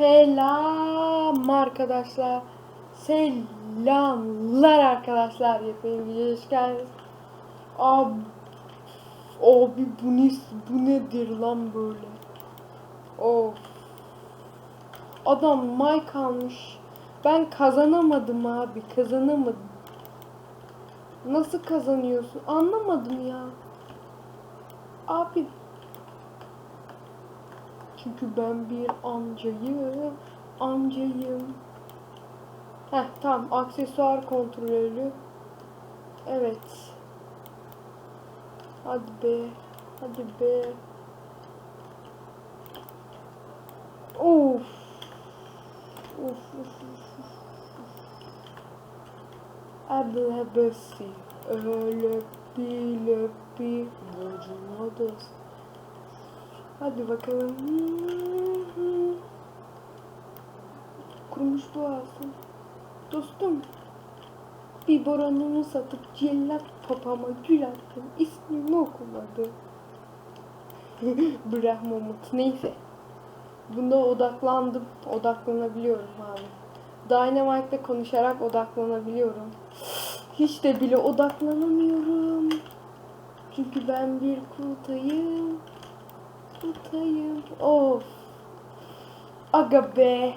Selam arkadaşlar. Selamlar arkadaşlar. Yepyeni videoya hoş geldiniz. Abi, abi bu, ne, bu nedir lan böyle? Of. Adam mic almış. Ben kazanamadım abi. Kazanamadım. Nasıl kazanıyorsun? Anlamadım ya. Abi çünkü ben bir amcayım. Amcayım. Heh tamam aksesuar kontrolü. Evet. Hadi be. Hadi be. Of. Of of of. Ablabası. Öyle bir löpi. Vurmadas. Hadi bakalım. Kurumuş boğazım. Dostum. Bir boranını satıp cellat papama gül attım. İsmimi okumadı. Brahmamut. Neyse. Bunda odaklandım. Odaklanabiliyorum abi. Dynamite'da konuşarak odaklanabiliyorum. Hiç de bile odaklanamıyorum. Çünkü ben bir kurtayım. Kurtayım. Of. Aga be.